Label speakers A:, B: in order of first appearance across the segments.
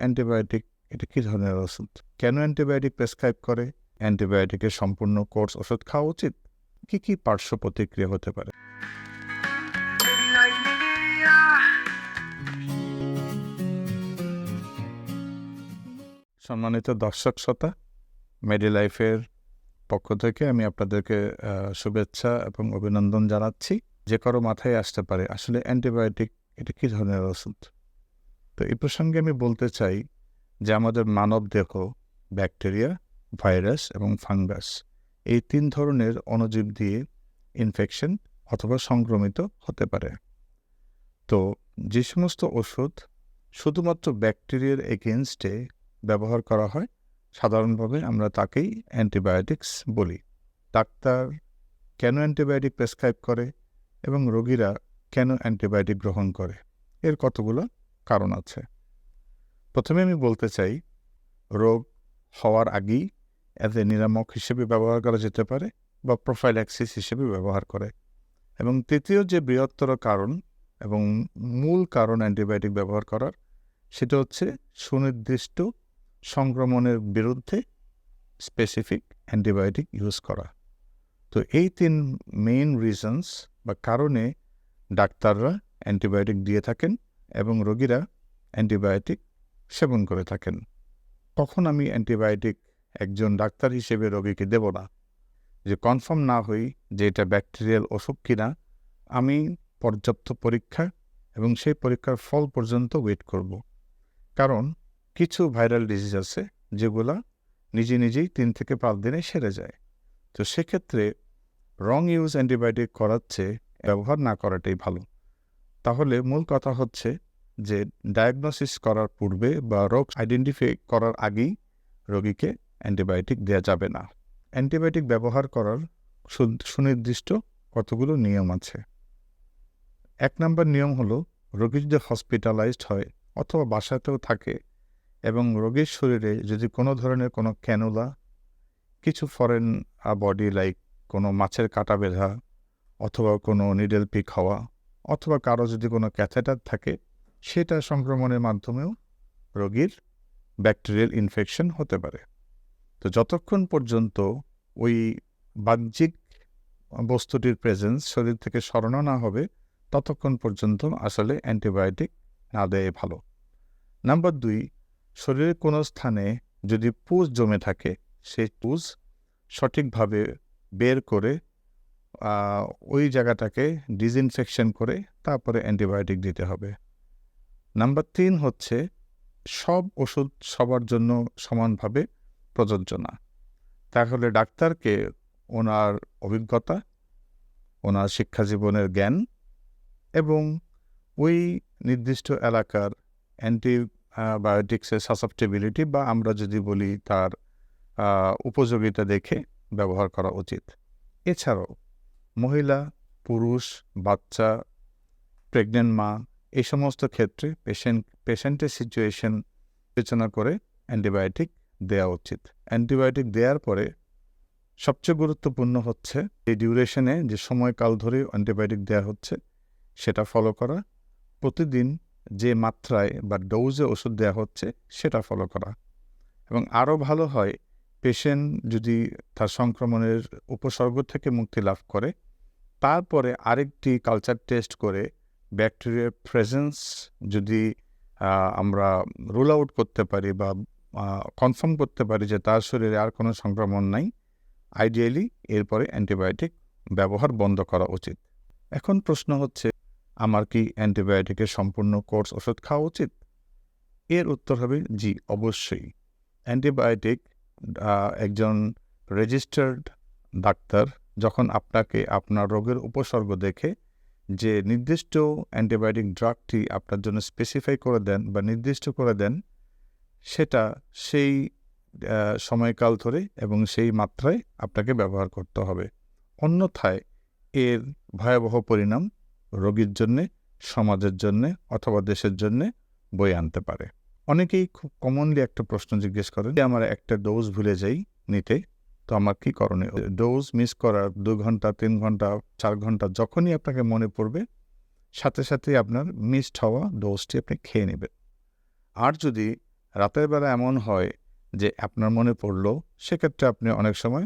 A: Antibiotic, এটা কী ধরনের ওষুধ? কেন অ্যান্টিবায়োটিক প্রেসক্রাইব করে? অ্যান্টিবায়োটিকের সম্পূর্ণ কোর্স ওষুধ খাওয়া উচিত? কী কী পার্শ্ব প্রতিক্রিয়া হতে পারে? সম্মানিত দর্শক, শ্রোতা মেডি লাইফের পক্ষ থেকে আমি আপনাদেরকে শুভেচ্ছা এবং অভিনন্দন জানাচ্ছি। যে কারও মাথায় আসতে পারে, আসলে অ্যান্টিবায়োটিক, এটা কী ধরনের ওষুধ? তো এই প্রসঙ্গে আমি বলতে চাই যে আমাদের মানব দেহ ব্যাকটেরিয়া, ভাইরাস এবং ফাঙ্গাস এই তিন ধরনের অণুজীব দিয়ে ইনফেকশন অথবা সংক্রমিত হতে পারে। তো যে সমস্ত ওষুধ শুধুমাত্র ব্যাকটেরিয়ার এগেনস্টে ব্যবহার করা হয়, সাধারণভাবে আমরা তাকেই অ্যান্টিবায়োটিক্স বলি। ডাক্তার কেন অ্যান্টিবায়োটিক প্রেসক্রাইব করে এবং রোগীরা কেন অ্যান্টিবায়োটিক গ্রহণ করে? এর কতগুলো কারণ আছে। প্রথমে আমি বলতে চাই, রোগ হওয়ার আগেই অ্যাজ এ নিরামক হিসেবে ব্যবহার করা যেতে পারে বা প্রোফাইল্যাক্সিস হিসেবে ব্যবহার করে। এবং তৃতীয় যে বৃহত্তর কারণ এবং মূল কারণ অ্যান্টিবায়োটিক ব্যবহার করার, সেটা হচ্ছে সুনির্দিষ্ট সংক্রমণের বিরুদ্ধে স্পেসিফিক অ্যান্টিবায়োটিক ইউজ করা। তো এই তিন মেইন রিজনস বা কারণে ডাক্তাররা অ্যান্টিবায়োটিক দিয়ে থাকেন। এবং রোগীরা অ্যান্টিবায়োটিক সেবন করে থাকেন। কখন আমি অ্যান্টিবায়োটিক একজন ডাক্তার হিসেবে রোগীকে দেব না? যে কনফার্ম না হই যে এটা ব্যাকটেরিয়াল অসুখ কিনা, আমি পর্যাপ্ত পরীক্ষা এবং সেই পরীক্ষার ফল পর্যন্ত ওয়েট করব। কারণ কিছু ভাইরাল ডিজিজ আছে যেগুলা নিজে নিজেই তিন থেকে পাঁচ দিনে সেরে যায়। তো সেক্ষেত্রে রং ইউজ অ্যান্টিবায়োটিক করাচ্ছে ব্যবহার না করাটাই ভালো। তাহলে মূল কথা হচ্ছে যে ডায়াগনোসিস করার পূর্বে বা রোগ আইডেন্টিফাই করার আগেই রোগীকে অ্যান্টিবায়োটিক দেওয়া যাবে না। অ্যান্টিবায়োটিক ব্যবহার করার সুনির্দিষ্ট কতগুলো নিয়ম আছে? এক নম্বর নিয়ম হলো রোগী যদি হসপিটালাইজড হয় অথবা বাসাতেও থাকে এবং রোগীর শরীরে যদি কোনো ধরনের কোনো ক্যানুলা কিছু ফরেন বডি লাইক কোনো মাছের কাটা বেঁধা অথবা কোনো নিডেল পিক হওয়া অথবা কারও যদি কোনো ক্যাথেটার থাকে, সেটা সংক্রমণের মাধ্যমেও রোগীর ব্যাকটেরিয়াল ইনফেকশন হতে পারে। তো যতক্ষণ পর্যন্ত ওই বাহ্যিক বস্তুটির প্রেজেন্স শরীর থেকে সরানো না হবে, ততক্ষণ পর্যন্ত আসলে অ্যান্টিবায়োটিক না দেয় ভালো। নাম্বার দুই, শরীরের কোনো স্থানে যদি পুজ জমে থাকে, সেই পুজ সঠিকভাবে বের করে ওই জায়গাটাকে ডিসইনফেকশন করে তারপরে অ্যান্টিবায়োটিক দিতে হবে। নাম্বার তিন হচ্ছে, সব ওষুধ সবার জন্য সমানভাবে প্রযোজ্য না। তাহলে ডাক্তারকে ওনার অভিজ্ঞতা, ওনার শিক্ষা জীবনের জ্ঞান এবং ওই নির্দিষ্ট এলাকার অ্যান্টিবায়োটিক্সের সাসেপ্টেবিলিটি বা আমরা যদি বলি তার উপযোগিতা দেখে ব্যবহার করা উচিত। এছাড়াও মহিলা, পুরুষ, বাচ্চা প্রেগনেন্ট মা, এই সমস্ত ক্ষেত্রে পেশেন্ট পেশেন্টের সিচুয়েশন বিবেচনা করে অ্যান্টিবায়োটিক দেওয়া উচিত। অ্যান্টিবায়োটিক দেওয়ার পরে সবচেয়ে গুরুত্বপূর্ণ হচ্ছে এই ডিউরেশনে যে সময়কাল ধরে অ্যান্টিবায়োটিক দেওয়া হচ্ছে, সেটা ফলো করা। প্রতিদিন যে মাত্রায় বা ডোজে ওষুধ দেওয়া হচ্ছে, সেটা ফলো করা। এবং আরও ভালো হয় পেশেন্ট যদি তার সংক্রমণের উপসর্গ থেকে মুক্তি লাভ করে তারপরে আরেকটি কালচার টেস্ট করে ব্যাকটেরিয়ার প্রেজেন্স যদি আমরা রুল আউট করতে পারি বা কনফার্ম করতে পারি যে তার শরীরে আর কোনো সংক্রমণ নাই আইডিয়ালি এরপরে অ্যান্টিবায়োটিক ব্যবহার বন্ধ করা উচিত। এখন প্রশ্ন হচ্ছে, আমার কি অ্যান্টিবায়োটিকের সম্পূর্ণ কোর্স ওষুধ খাওয়া উচিত? এর উত্তর হবে জি, অবশ্যই। অ্যান্টিবায়োটিক একজন রেজিস্টার্ড ডাক্তার যখন আপনাকে আপনার রোগের উপসর্গ দেখে যে নির্দিষ্ট অ্যান্টিবায়োটিক ড্রাগটি আপনার জন্য স্পেসিফাই করে দেন বা নির্দিষ্ট করে দেন, সেটা সেই সময়কাল ধরে এবং সেই মাত্রায় আপনাকে ব্যবহার করতে হবে। অন্যথায় এর ভয়াবহ পরিণাম রোগীর জন্যে, সমাজের জন্যে অথবা দেশের জন্যে বয়ে আনতে পারে। অনেকেই খুব কমনলি একটা প্রশ্ন জিজ্ঞেস করেন, যে আমার একটা ডোজ ভুলে যাই নিতে। তো আমার কি করণীয়? ডোজ মিস করার দু ঘণ্টা, তিন ঘণ্টা, চার ঘণ্টা যখনই আপনাকে মনে পড়বে, সাথে সাথে আপনার মিসড হওয়া ডোজটি আপনি খেয়ে নেবেন। আর যদি রাতের বেলা এমন হয় যে আপনার মনে পড়ল, সেক্ষেত্রে আপনি অনেক সময়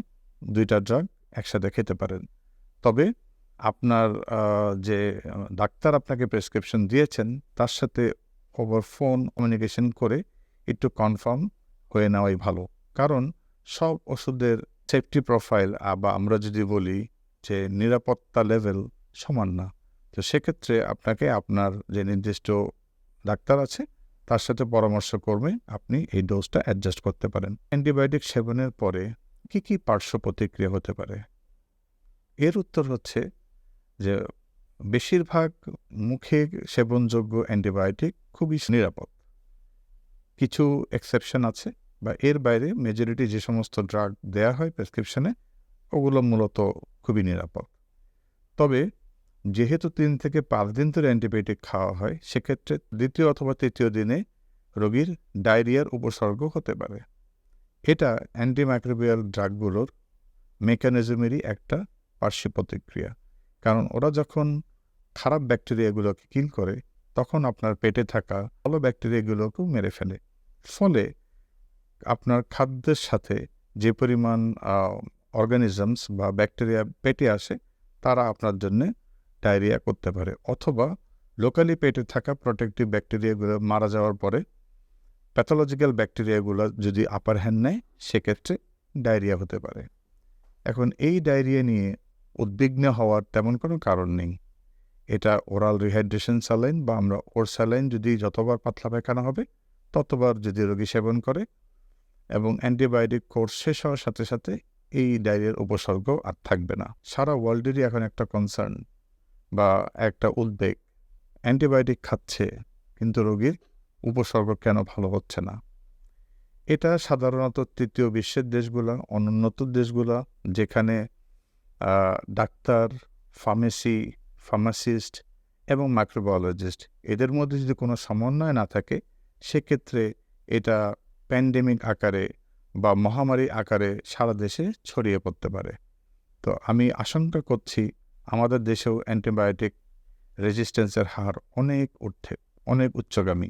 A: দুইটা ড্রাগ একসাথে খেতে পারেন। তবে আপনার যে ডাক্তার আপনাকে প্রেসক্রিপশন দিয়েছেন, তার সাথে ওভার ফোন কমিউনিকেশন করে একটু কনফার্ম হয়ে নেওয়াই ভালো। কারণ সব ওষুধের সেফটি প্রোফাইল বা আমরা যদি বলি যে নিরাপত্তা লেভেল সমান না, তো সেক্ষেত্রে আপনাকে আপনার যে নির্দিষ্ট ডাক্তার আছে, তার সাথে পরামর্শ করবে, আপনি এই ডোজটা অ্যাডজাস্ট করতে পারেন। অ্যান্টিবায়োটিক সেবনের পরে কি কি পার্শ্ব প্রতিক্রিয়া হতে পারে? এর উত্তর হচ্ছে যে বেশিরভাগ মুখে সেবনযোগ্য অ্যান্টিবায়োটিক খুবই নিরাপদ। কিছু এক্সেপশন আছে বা এর বাইরে মেজরিটি যে সমস্ত ড্রাগ দেয়া হয় প্রেসক্রিপশনে ওগুলো মূলত খুবই নিরাপদ। তবে যেহেতু তিন থেকে পাঁচ দিন ধরে অ্যান্টিবায়োটিক খাওয়া হয়, সেক্ষেত্রে দ্বিতীয় অথবা তৃতীয় দিনে রোগীর ডায়রিয়ার উপসর্গ হতে পারে। এটা অ্যান্টিমাইক্রোবিয়াল ড্রাগগুলোর মেকানিজমেরই একটা পার্শ্ব প্রতিক্রিয়া। কারণ ওরা যখন খারাপ ব্যাকটেরিয়াগুলোকে কিল করে, তখন আপনার পেটে থাকা ভালো ব্যাকটেরিয়াগুলোকেও মেরে ফেলে। ফলে আপনার খাদ্যের সাথে যে পরিমাণ অর্গানিজমস বা ব্যাকটেরিয়া পেটে আসে, তারা আপনার জন্য ডায়রিয়া করতে পারে। অথবা লোকালি পেটে থাকা প্রোটেক্টিভ ব্যাকটেরিয়াগুলো মারা যাওয়ার পরে প্যাথোলজিক্যাল ব্যাকটেরিয়াগুলো যদি আপার হ্যান্ড নেয়, সেক্ষেত্রে ডায়রিয়া হতে পারে। এখন এই ডায়রিয়া নিয়ে উদ্বিগ্ন হওয়ার তেমন কোনো কারণ নেই। এটা ওরাল রিহাইড্রেশন স্যালাইন বা আমরা ওর স্যালাইন যদি যতবার পাতলা পায়খানা হবে, ততবার যদি রোগী সেবন করে এবং অ্যান্টিবায়োটিক কোর্স শেষ হওয়ার সাথে সাথে এই ডায়রিয়ার উপসর্গ আর থাকবে না। সারা ওয়ার্ল্ডেরই এখন একটা কনসার্ন বা একটা উদ্বেগ, অ্যান্টিবায়োটিক খাচ্ছে কিন্তু রোগীর উপসর্গ কেন ভালো হচ্ছে না? এটা সাধারণত তৃতীয় বিশ্বের দেশগুলো, অনুন্নত দেশগুলো, যেখানে ডাক্তার, ফার্মেসি, ফার্মাসিস্ট এবং মাইক্রোবায়োলজিস্ট এদের মধ্যে যদি কোনো সমন্বয় না থাকে, সেক্ষেত্রে এটা প্যান্ডেমিক আকারে বা মহামারী আকারে সারা দেশে ছড়িয়ে পড়তে পারে। তো আমি আশঙ্কা করছি আমাদের দেশেও অ্যান্টিবায়োটিক রেজিস্ট্যান্সের হার অনেক ঊর্ধ্বে, অনেক উচ্চগামী।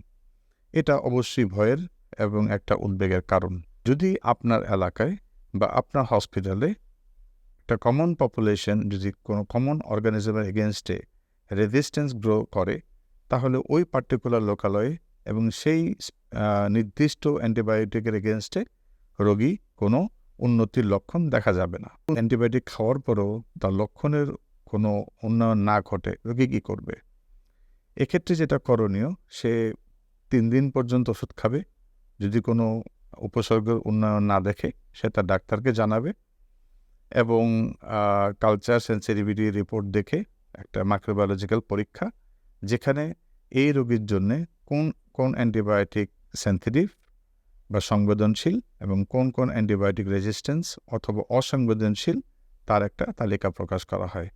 A: এটা অবশ্যই ভয়ের এবং একটা উদ্বেগের কারণ। যদি আপনার এলাকায় বা আপনার হসপিটালে একটা কমন পপুলেশন যদি কোনো কমন অর্গানিজমের এগেনস্টে রেজিস্ট্যান্স গ্রো করে, তাহলে ওই পার্টিকুলার লোকালয়ে এবং সেই নির্দিষ্ট অ্যান্টিবায়োটিকের এগেনস্টে রোগী কোনো উন্নতির লক্ষণ দেখা যাবে না। অ্যান্টিবায়োটিক খাওয়ার পরেও তার লক্ষণের কোনো উন্নয়ন না ঘটে, রোগী কী করবে? এক্ষেত্রে যেটা করণীয়, সে তিন দিন পর্যন্ত ওষুধ খাবে, যদি কোনো উপসর্গের উন্নয়ন না দেখে, সে তার ডাক্তারকে জানাবে এবং কালচার সেন্সিটিভিটি রিপোর্ট দেখে একটা মাইক্রোবায়োলজিক্যাল পরীক্ষা, যেখানে এই রোগীর জন্যে কোন কোন অ্যান্টিবায়োটিক সেন্সিটিভ বা সংবেদনশীল এবং কোন কোন অ্যান্টিবায়োটিক রেজিস্ট্যান্স অথবা অসংবেদনশীল তার একটা তালিকা প্রকাশ করা হয়।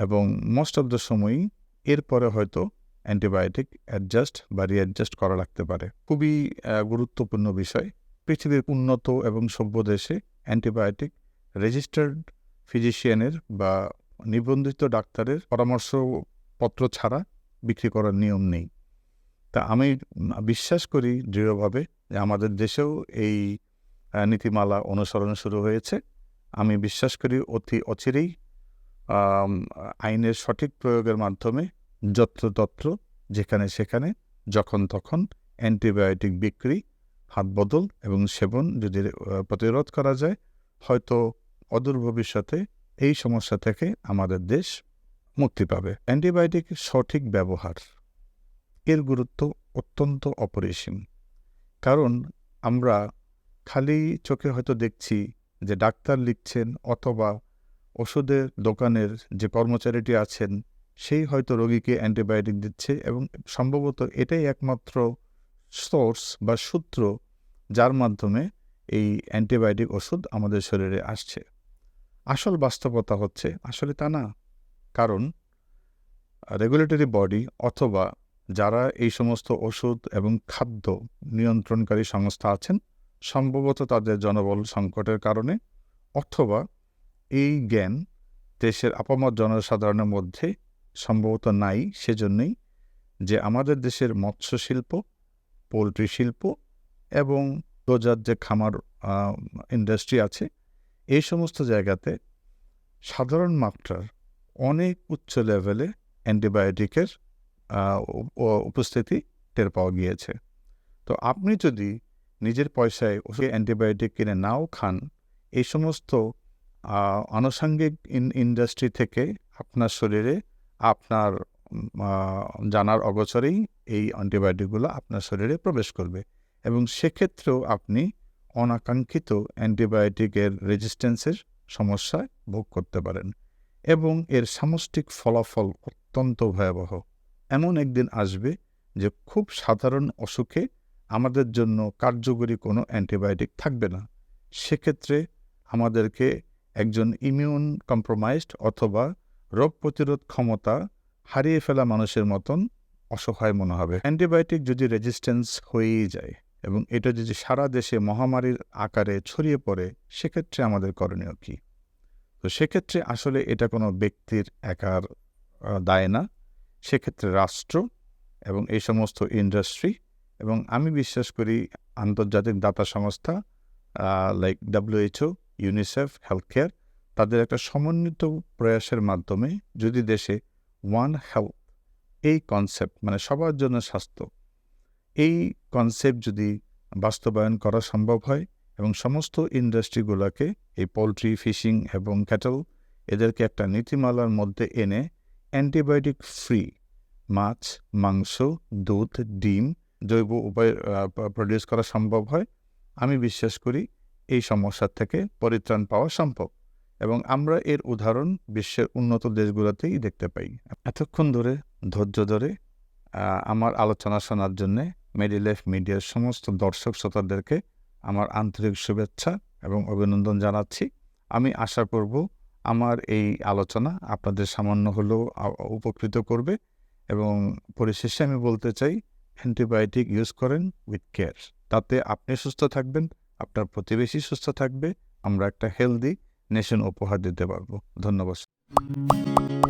A: এবং মোস্ট অফ দ্য সময়ই এরপরে হয়তো অ্যান্টিবায়োটিক অ্যাডজাস্ট বা রিঅ্যাডজাস্ট করা লাগতে পারে। খুবই গুরুত্বপূর্ণ বিষয়। পৃথিবীর উন্নত এবং সভ্য দেশে অ্যান্টিবায়োটিক রেজিস্টার্ড ফিজিশিয়ানের বা নিবন্ধিত ডাক্তারের পরামর্শপত্র ছাড়া বিক্রি করার নিয়ম নেই। তা আমি বিশ্বাস করি দৃঢ়ভাবে যে আমাদের দেশেও এই নীতিমালা অনুসরণ শুরু হয়েছে। আমি বিশ্বাস করি অতি অচিরেই আইনের সঠিক প্রয়োগের মাধ্যমে যত্রতত্র যেখানে সেখানে, যখন তখন অ্যান্টিবায়োটিক বিক্রি, হাত বদল এবং সেবন যদি প্রতিরোধ করা যায়, হয়তো অদূর ভবিষ্যতে এই সমস্যা থেকে আমাদের দেশ মুক্তি পাবে। অ্যান্টিবায়োটিক সঠিক ব্যবহার। এর গুরুত্ব অত্যন্ত অপরিসীম। কারণ আমরা খালি চোখে হয়তো দেখছি যে ডাক্তার লিখছেন অথবা ওষুধের দোকানের যে কর্মচারীটি আছেন, সেই হয়তো রোগীকে অ্যান্টিবায়োটিক দিচ্ছে এবং সম্ভবত এটাই একমাত্র সোর্স বা সূত্র যার মাধ্যমে এই অ্যান্টিবায়োটিক ওষুধ আমাদের শরীরে আসছে। আসল বাস্তবতা হচ্ছে, আসলে তা না। কারণ রেগুলেটরি বডি অথবা যারা এই সমস্ত ওষুধ এবং খাদ্য নিয়ন্ত্রণকারী সংস্থা আছেন, সম্ভবত তাদের জনবল সংকটের কারণে অথবা এই জ্ঞান দেশের আপামত জনসাধারণের মধ্যে সম্ভবত নাই সেজন্যই যে আমাদের দেশের মৎস্য শিল্প পোলট্রি শিল্প এবং রোজার যে খামার ইন্ডাস্ট্রি আছে, এই সমস্ত জায়গাতে সাধারণ মাত্রার অনেক উচ্চ লেভেলে অ্যান্টিবায়োটিকের উপস্থিতি টের পাওয়া গিয়েছে। তো আপনি যদি নিজের পয়সায় ওষুধ, অ্যান্টিবায়োটিক কিনে নাও খান, এই সমস্ত আনুষঙ্গিক ইন্ডাস্ট্রি থেকে আপনার শরীরে আপনার জানার অগোচরেই এই অ্যান্টিবায়োটিকগুলো আপনার শরীরে প্রবেশ করবে এবং সেক্ষেত্রেও আপনি অনাকাঙ্ক্ষিত অ্যান্টিবায়োটিকের রেজিস্ট্যান্সের সমস্যায় ভোগ করতে পারেন এবং এর সামষ্টিক ফলাফল অত্যন্ত ভয়াবহ। এমন একদিন আসবে যে খুব সাধারণ অসুখে আমাদের জন্য কার্যকরী কোনো অ্যান্টিবায়োটিক থাকবে না। সেক্ষেত্রে আমাদেরকে একজন ইমিউন কম্প্রোমাইজড অথবা রোগ প্রতিরোধ ক্ষমতা হারিয়ে ফেলা মানুষের মতন অসহায় মনে হবে। অ্যান্টিবায়োটিক যদি রেজিস্ট্যান্স হয়েই যায় এবং এটা যদি সারা দেশে মহামারীর আকারে ছড়িয়ে পড়ে, সেক্ষেত্রে আমাদের করণীয় কী? তো সেক্ষেত্রে আসলে এটা কোনো ব্যক্তির একার দায় না। সেক্ষেত্রে রাষ্ট্র এবং এই সমস্ত ইন্ডাস্ট্রি এবং আমি বিশ্বাস করি আন্তর্জাতিক দাতা সংস্থা like WHO UNICEF health care তাদের একটা সমন্বিত প্রয়াসের মাধ্যমে যদি দেশে ওয়ান হেলথ এই কনসেপ্ট মানে সবার জন্য স্বাস্থ্য, এই কনসেপ্ট যদি বাস্তবায়ন করা সম্ভব হয় এবং সমস্ত ইন্ডাস্ট্রিগুলোকে এই পোলট্রি ফিশিং এবং ক্যাটল এদেরকে একটা নীতিমালার মধ্যে এনে অ্যান্টিবায়োটিক ফ্রি, মাছ, মাংস, দুধ, ডিম, জৈব উপায় প্রডিউস করা সম্ভব হয়। আমি বিশ্বাস করি এই সমস্যার থেকে পরিত্রাণ পাওয়া সম্ভব এবং আমরা এর উদাহরণ বিশ্বের উন্নত দেশগুলোতেই দেখতে পাই। এতক্ষণ ধরে, ধৈর্য ধরে আমার আলোচনা শোনার জন্যে মেডিলাইফ মিডিয়ার সমস্ত দর্শক শ্রোতাদেরকে আমার আন্তরিক শুভেচ্ছা এবং অভিনন্দন জানাচ্ছি। আমি আশা করব আমার এই আলোচনা আপনাদের সামান্য হলেও উপকৃত করবে এবং পরিশেষে আমি বলতে চাই, অ্যান্টিবায়োটিক ইউজ করেন উইথ কেয়ার। তাতে আপনি সুস্থ থাকবেন, আপনার প্রতিবেশী সুস্থ থাকবে, আমরা একটা হেলদি, নেশন উপহার দিতে পারব। ধন্যবাদ।